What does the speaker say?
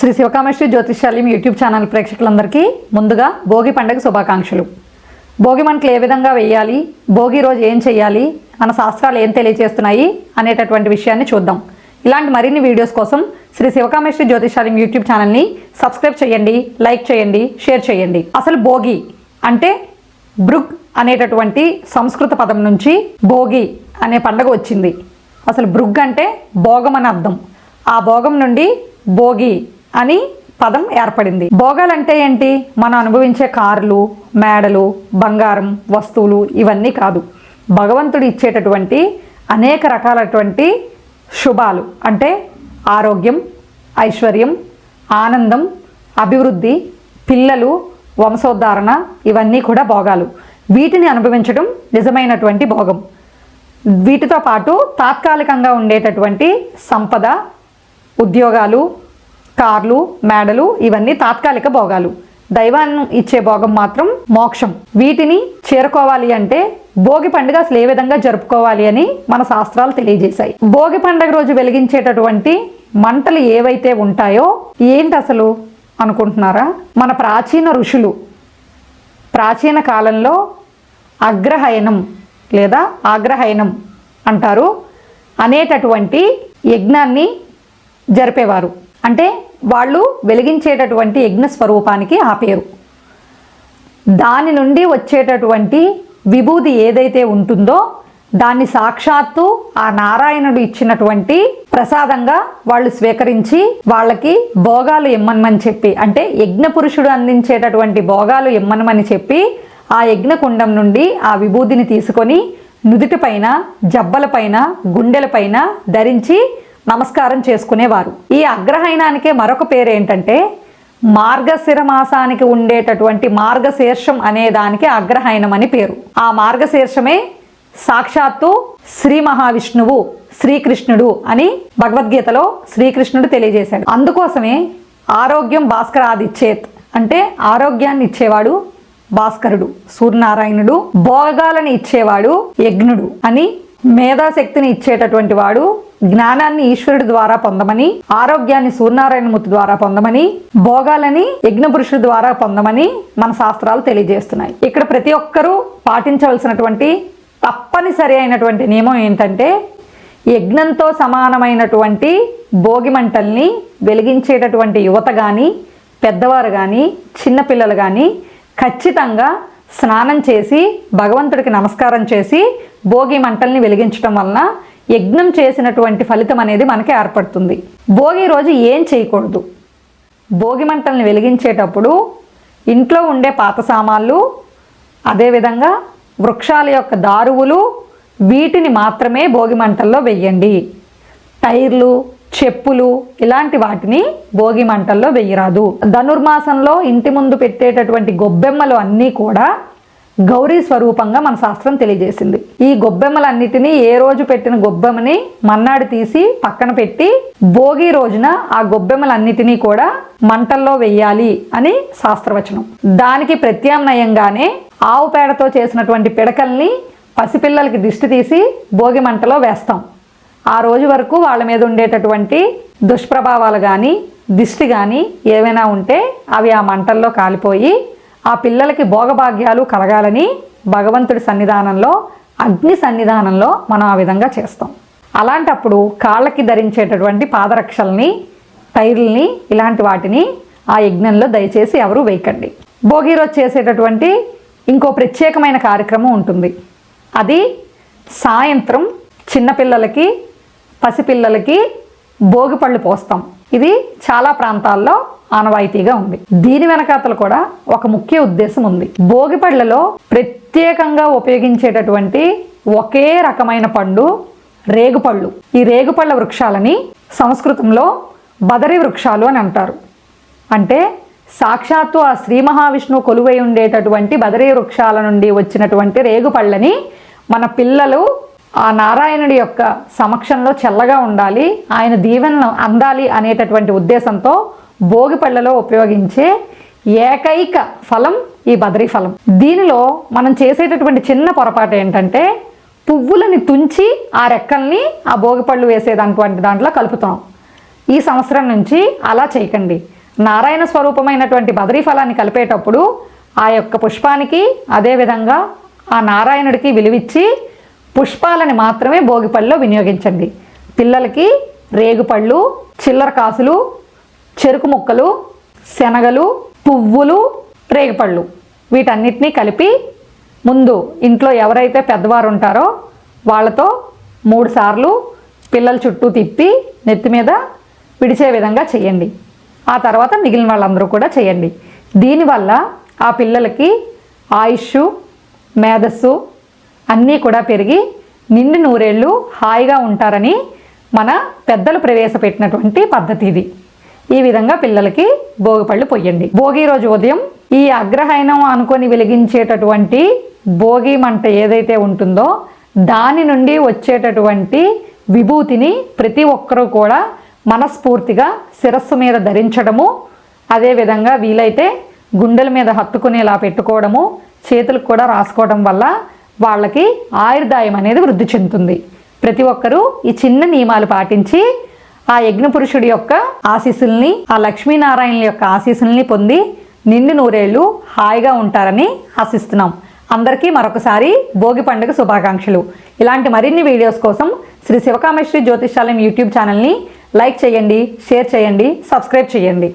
శ్రీ శివకామేశ్వరి జ్యోతిష్యాలయం YouTube channel ప్రేక్షకులందరికీ ముందుగా భోగి పండుగ శుభాకాంక్షలు. భోగి మంటలు ఏ విధంగా వేయాలి? భోగి రోజు ఏం చేయాలి? మన శాస్త్రాలు ఏం తెలియజేస్తున్నాయి? అనేటటువంటి విషయాన్ని చూద్దాం. ఇలాంటి మరిన్ని వీడియోస్ కోసం శ్రీ శివకామేశ్వరి జ్యోతిష్యాలయం యూట్యూబ్ ఛానల్ని సబ్స్క్రైబ్ చేయండి లైక్ చేయండి షేర్ చేయండి. అసలు భోగి అంటే బృగ్ అనేటటువంటి సంస్కృత పదం నుంచి భోగి అనే పండగ వచ్చింది. అసలు బృగ్ అంటే భోగం అని అర్థం. ఆ భోగం నుండి భోగి అని పదం ఏర్పడింది. భోగాలంటే ఏంటి? మనం అనుభవించే కార్లు మేడలు బంగారం వస్తువులు ఇవన్నీ కాదు. భగవంతుడు ఇచ్చేటటువంటి అనేక రకాలటువంటి శుభాలు అంటే ఆరోగ్యం ఐశ్వర్యం ఆనందం అభివృద్ధి పిల్లలు వంశోద్ధారణ ఇవన్నీ కూడా భోగాలు. వీటిని అనుభవించడం నిజమైనటువంటి భోగం. వీటితో పాటు తాత్కాలికంగా ఉండేటటువంటి సంపద ఉద్యోగాలు కార్లు మేడలు ఇవన్నీ తాత్కాలిక భోగాలు. దైవాన్ని ఇచ్చే భోగం మాత్రం మోక్షం. వీటిని చేరుకోవాలి అంటే భోగి పండుగ అసలు ఏ విధంగా జరుపుకోవాలి అని మన శాస్త్రాలు తెలియజేశాయి. భోగి పండుగ రోజు వెలిగించేటటువంటి మంటలు ఏవైతే ఉంటాయో ఏంటి అసలు అనుకుంటున్నారా? మన ప్రాచీన ఋషులు ప్రాచీన కాలంలో అగ్రహయనం లేదా ఆగ్రహయనం అంటారు అనేటటువంటి యజ్ఞాన్ని జరిపేవారు. అంటే వాళ్ళు వెలిగించేటటువంటి యజ్ఞ స్వరూపానికి ఆ పేరు. దాని నుండి వచ్చేటటువంటి విభూది ఏదైతే ఉంటుందో దాన్ని సాక్షాత్తు ఆ నారాయణుడు ఇచ్చినటువంటి ప్రసాదంగా వాళ్ళు స్వీకరించి వాళ్ళకి భోగాలు ఇమ్మనమని చెప్పి అంటే యజ్ఞ పురుషుడు అందించేటటువంటి భోగాలు ఇమ్మనమని చెప్పి ఆ యజ్ఞ కుండం నుండి ఆ విభూదిని తీసుకొని నుదుటిపైన జబ్బలపైన గుండెలపైన ధరించి నమస్కారం చేసుకునేవారు. ఈ అగ్రహైనానికే మరొక పేరు ఏంటంటే మార్గశిర మాసానికి ఉండేటటువంటి మార్గశీర్షం అనే దానికి అగ్రహైనం అని పేరు. ఆ మార్గశీర్షమే సాక్షాత్తు శ్రీ మహావిష్ణువు శ్రీకృష్ణుడు అని భగవద్గీతలో శ్రీకృష్ణుడు తెలియజేశాడు. అందుకోసమే ఆరోగ్యం భాస్కరాదిచ్చేత్ అంటే ఆరోగ్యాన్ని ఇచ్చేవాడు భాస్కరుడు సూర్యనారాయణుడు భోగాలను ఇచ్చేవాడు యజ్ఞుడు అని మేధాశక్తిని ఇచ్చేటటువంటి వాడు జ్ఞానాన్ని ఈశ్వరుడి ద్వారా పొందమని ఆరోగ్యాన్ని సూర్యనారాయణమూర్తి ద్వారా పొందమని భోగాలని యజ్ఞ పురుషుడి ద్వారా పొందమని మన శాస్త్రాలు తెలియజేస్తున్నాయి. ఇక్కడ ప్రతి ఒక్కరూ పాటించవలసినటువంటి తప్పనిసరి అయినటువంటి నియమం ఏంటంటే యజ్ఞంతో సమానమైనటువంటి భోగి మంటల్ని వెలిగించేటటువంటి యువత కానీ పెద్దవారు కానీ చిన్నపిల్లలు కానీ ఖచ్చితంగా స్నానం చేసి భగవంతుడికి నమస్కారం చేసి భోగి మంటల్ని వెలిగించడం వలన యజ్ఞం చేసినటువంటి ఫలితం అనేది మనకి ఏర్పడుతుంది. భోగి రోజు ఏం చేయకూడదు. భోగి మంటల్ని వెలిగించేటప్పుడు ఇంట్లో ఉండే పాత సామాన్లు అదేవిధంగా వృక్షాల యొక్క దారువులు వీటిని మాత్రమే భోగి మంటల్లో వెయ్యండి టైర్లు చెప్పులు ఇలాంటి వాటిని భోగి మంటల్లో వెయ్యరాదు ధనుర్మాసంలో ఇంటి ముందు పెట్టేటటువంటి గొబ్బెమ్మలు అన్నీ కూడా గౌరీ స్వరూపంగా మన శాస్త్రం తెలియజేసింది. ఈ గొబ్బెమ్మలన్నిటినీ ఏ రోజు పెట్టిన గొబ్బెమ్మని మన్నాడు తీసి పక్కన పెట్టి భోగి రోజున ఆ గొబ్బెమ్మలన్నిటినీ కూడా మంటల్లో వెయ్యాలి అని శాస్త్రవచనం. దానికి ప్రత్యామ్నాయంగానే ఆవు పేడతో చేసినటువంటి పిడకల్ని పసిపిల్లలకి దిష్టి తీసి భోగి మంటలో వేస్తాం. ఆ రోజు వరకు వాళ్ళ మీద ఉండేటటువంటి దుష్ప్రభావాలు కానీ దిష్టి కానీ ఏవైనా ఉంటే అవి ఆ మంటల్లో కాలిపోయి ఆ పిల్లలకి భోగభాగ్యాలు కలగాలని భగవంతుడి సన్నిధానంలో అగ్ని సన్నిధానంలో మనం ఆ విధంగా చేస్తాం. అలాంటప్పుడు కాళ్ళకి ధరించేటటువంటి పాదరక్షల్ని టైర్లని ఇలాంటి వాటిని ఆ యజ్ఞంలో దయచేసి ఎవరు వేయకండి. భోగి రోజు చేసేటటువంటి ఇంకో ప్రత్యేకమైన కార్యక్రమం ఉంటుంది. అది సాయంత్రం చిన్నపిల్లలకి పసిపిల్లలకి భోగి పళ్ళు పోస్తాం. ఇది చాలా ప్రాంతాల్లో ఆనవాయితీగా ఉంది. దీని వెనకాతలు కూడా ఒక ముఖ్య ఉద్దేశం ఉంది. భోగి పళ్ళలో ప్రత్యేకంగా ఉపయోగించేటటువంటి ఒకే రకమైన పండు రేగుపళ్ళు. ఈ రేగుపళ్ళ వృక్షాలని సంస్కృతంలో బదరి వృక్షాలు అని అంటారు. అంటే సాక్షాత్తు ఆ శ్రీ మహావిష్ణువు కొలువై ఉండేటటువంటి బదరీ వృక్షాల నుండి వచ్చినటువంటి రేగుపళ్ళని మన పిల్లలు ఆ నారాయణుడి యొక్క సమక్షంలో చల్లగా ఉండాలి ఆయన దీవెనను అందాలి అనేటటువంటి ఉద్దేశంతో భోగిపళ్ళలో ఉపయోగించే ఏకైక ఫలం ఈ బదరీ ఫలం. దీనిలో మనం చేసేటటువంటి చిన్న పొరపాటు ఏంటంటే పువ్వులని తుంచి ఆ రెక్కల్ని ఆ భోగిపళ్ళు వేసేటటువంటి దాంట్లో కలుపుతాం ఈ సంవత్సరం నుంచి అలా చేయకండి. నారాయణ స్వరూపమైనటువంటి బదరీ ఫలాన్ని కలిపేటప్పుడు ఆ యొక్క పుష్పానికి అదేవిధంగా ఆ నారాయణుడికి విలువిచ్చి పుష్పాలని మాత్రమే భోగిపళ్ళలో వినియోగించండి. పిల్లలకి రేగుపళ్ళు చిల్లర కాసులు చెరుకు ముక్కలు శనగలు పువ్వులు రేగిపళ్ళు. వీటన్నిటినీ కలిపి ముందు ఇంట్లో ఎవరైతే పెద్దవారు ఉంటారో వాళ్ళతో మూడుసార్లు పిల్లల చుట్టూ తిప్పి నెత్తి మీద విడిచే విధంగా చేయండి. ఆ తర్వాత మిగిలిన వాళ్ళందరూ కూడా చేయండి. దీనివల్ల ఆ పిల్లలకి ఆయుష్ మేధస్సు అన్నీ కూడా పెరిగి నిండు నూరేళ్ళు హాయిగా ఉంటారని మన పెద్దలు ప్రవేశపెట్టినటువంటి పద్ధతి ఇది. ఈ విధంగా పిల్లలకి భోగిపళ్ళు పొయ్యండి. భోగి రోజు ఉదయం ఈ అగ్రహైనం అనుకొని వెలిగించేటటువంటి భోగి మంట ఏదైతే ఉంటుందో దాని నుండి వచ్చేటటువంటి విభూతిని ప్రతి ఒక్కరూ కూడా మనస్ఫూర్తిగా శిరస్సు మీద ధరించడము అదేవిధంగా వీలైతే గుండెల మీద హత్తుకునేలా పెట్టుకోవడము చేతులకు కూడా రాసుకోవడం వల్ల వాళ్ళకి ఆయుర్దాయం అనేది వృద్ధి చెందుతుంది. ప్రతి ఒక్కరూ ఈ చిన్న నియమాలు పాటించి ఆ యజ్ఞపురుషుడి యొక్క ఆశీస్సుల్ని ఆ లక్ష్మీనారాయణుల యొక్క ఆశీస్సుల్ని పొంది నిండు నూరేళ్ళు హాయిగా ఉంటారని ఆశిస్తున్నాం. అందరికీ మరొకసారి భోగి పండుగ శుభాకాంక్షలు. ఇలాంటి మరిన్ని వీడియోస్ కోసం శ్రీ శివకామేశ్వరి జ్యోతిషాలయం యూట్యూబ్ ఛానల్ని లైక్ చేయండి షేర్ చేయండి సబ్స్క్రైబ్ చేయండి.